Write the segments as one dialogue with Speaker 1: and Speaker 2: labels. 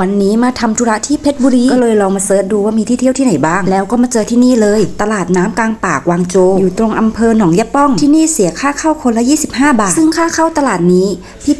Speaker 1: วันนี้มาทำธุระที่เพชรบุรีก็เลยลองมาเสิร์ชดูว่ามีที่เที่ยวที่ไหนบ้าง แล้วก็มาเจอที่นี่เลย ตลาดน้ำกลางปากวางโจ อยู่ตรงอำเภอหนองยะป้อง ที่นี่เสียค่าเข้าคนละ 25 บาท ซึ่งค่าเข้าตลาดนี้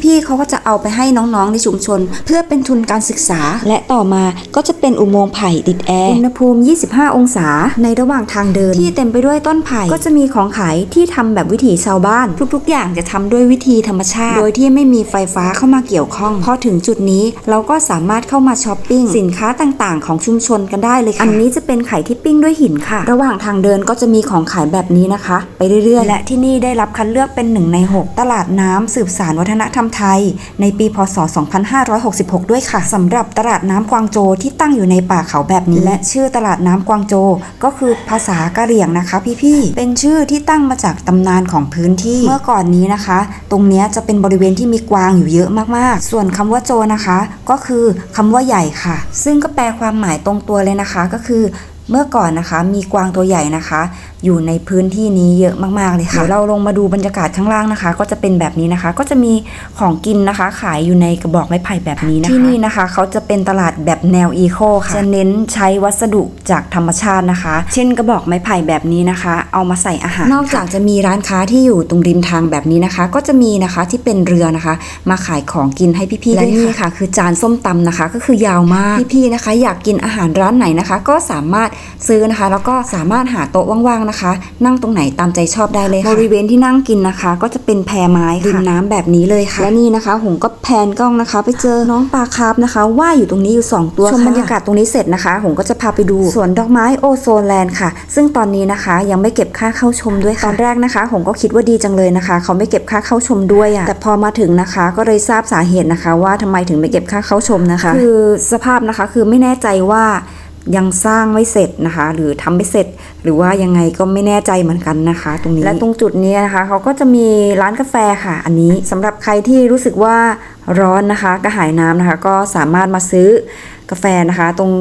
Speaker 1: พี่ๆเขาก็จะเอาไปให้น้องๆในชุมชน เพื่อเป็นทุนการศึกษา และต่อมาก็จะเป็นอุโมงค์ไผ่ติดแอร์อุณหภูมิ 25 องศา ในระหว่างทางเดิน ที่เต็มไปด้วยต้นไผ่ก็จะมีของขายที่ทำแบบวิถีชาวบ้าน ทุกๆ อย่างจะทำด้วยวิธีธรรมชาติ โดยที่ไม่มีไฟฟ้าเข้ามาเกี่ยวข้องพอถึงจุดนี้เราก็สามารถเข้ามาช้อปปิ้งสินค้าต่างๆ ของชุมชนกันได้เลยค่ะ อันนี้จะเป็นไข่ที่ปิ้งด้วยหินค่ะ ระหว่างทางเดินก็จะมีของขายแบบนี้นะคะ ไปเรื่อยๆ และที่นี่ได้รับคัดเลือกเป็นหนึ่งใน 6 ตลาดน้ำสืบสารวัฒนธรรมไทย ในปีพศ 2566 ด้วยค่ะสำหรับตลาดน้ำกวางโจที่ตั้งอยู่ในป่าเขาแบบนี้และชื่อตลาดน้ำกวางโจก็คือภาษากะเหรี่ยงนะคะ พี่ๆเป็นชื่อที่ตั้งมาจากตำนานของพื้นที่เมื่อก่อนนี้นะคะ ตรงเนี้ยจะเป็นบริเวณที่มีกวางอยู่เยอะมากๆ ส่วนคำว่าโจนะคะ ก็คือคำว่าใหญ่ค่ะ ซึ่งก็แปลความหมายตรงตัวเลยนะคะ ก็คือ เมื่อก่อนนะคะมีกวางตัวใหญ่นะคะ อยู่ในพื้นที่นี้เยอะมากๆเลยค่ะเดี๋ยวเราลงมาดูบรรยากาศข้างล่างนะคะ ก็จะเป็นแบบนี้นะคะ ก็จะมีของกินนะคะ ขายอยู่ในกระบอกไม้ไผ่แบบนี้นะคะที่นี่นะคะ เขาจะเป็นตลาดแบบแนวอีโคค่ะจะเน้นใช้วัสดุจากธรรมชาตินะคะ เช่นกระบอกไม้ไผ่แบบนี้นะคะ เอามาใส่อาหาร นอกจากจะมีร้านค้าที่อยู่ตรงริมทางแบบนี้นะคะ ก็จะมีนะคะที่เป็นเรือนะคะ มาขายของกินให้พี่ๆและนี่ค่ะ คือจานส้มตำนะคะ ก็คือยาวมากพี่ๆนะคะ อยากกินอาหารร้านไหนนะคะ ก็สามารถซื้อนะคะ แล้วก็สามารถหาโต๊ะว่างๆนะคะ นั่งตรงไหนตามใจชอบได้เลยค่ะบริเวณที่นั่งกินนะคะ ก็จะเป็นแพไม้ริมน้ำแบบนี้เลยค่ะและนี่นะคะ หงก็แพนกล้องนะคะ ไปเจอน้องปลาคาร์ฟนะคะว่ายอยู่ตรงนี้อยู่สองตัวชมบรรยากาศตรงนี้เสร็จนะคะ หงก็จะพาไปดูสวนดอกไม้โอโซนแลนด์ค่ะ ซึ่งตอนนี้นะคะยังไม่เก็บค่าเข้าชมด้วยค่ะตอนแรกนะคะ หงก็คิดว่าดีจังเลยนะคะ เขาไม่เก็บค่าเข้าชมด้วยอะแต่พอมาถึงนะคะ ก็เลยทราบสาเหตุนะคะ ว่าทำไมถึงไม่เก็บค่าเข้าชมนะคะ คือสภาพนะคะคือไม่แน่ใจว่า ยังสร้างไม่เสร็จนะคะ หรือทำไม่เสร็จ หรือว่ายังไงก็ไม่แน่ใจเหมือนกันนะคะ ตรงนี้และตรงจุดนี้นะคะเขาก็จะมีร้านกาแฟค่ะ อันนี้สำหรับใครที่รู้สึกว่าร้อนนะคะกระหายน้ำนะคะ ก็สามารถมาซื้อกาแฟนะคะ ตรง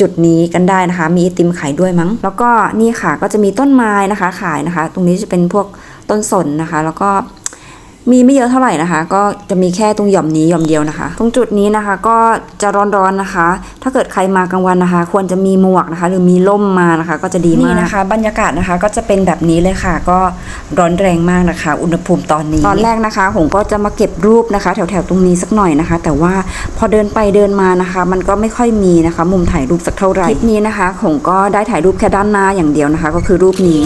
Speaker 1: จุดนี้กันได้นะคะ มีไอติมขายด้วยมั้ง แล้วก็นี่ค่ะก็จะมีต้นไม้นะคะขายนะคะ ตรงนี้จะเป็นพวกต้นสนนะคะ แล้วก็ มีไม่เยอะเท่าไหร่นะคะ ก็จะมีแค่ตรงหย่อมนี้หย่อมเดียวนะคะ ตรงจุดนี้นะคะก็จะร้อนๆนะคะ ถ้าเกิดใครมากลางวันนะคะ ควรจะมีหมวกนะคะ หรือมีร่มมานะคะ ก็จะดีมากนี่นะคะ บรรยากาศนะคะก็จะเป็นแบบนี้เลยค่ะ ก็ร้อนแรงมากนะคะ อุณหภูมิตอนนี้ ตอนแรกนะคะผมก็จะมาเก็บรูปนะคะ แถวๆตรงนี้สักหน่อยนะคะ แต่ว่าพอเดินไปเดินมานะคะ มันก็ไม่ค่อยมีนะคะ มุมถ่ายรูปสักเท่าไหร่คลิปนี้นะคะผมก็ได้ถ่ายรูปแค่ด้านหน้าอย่างเดียวนะคะ ก็คือรูปนี้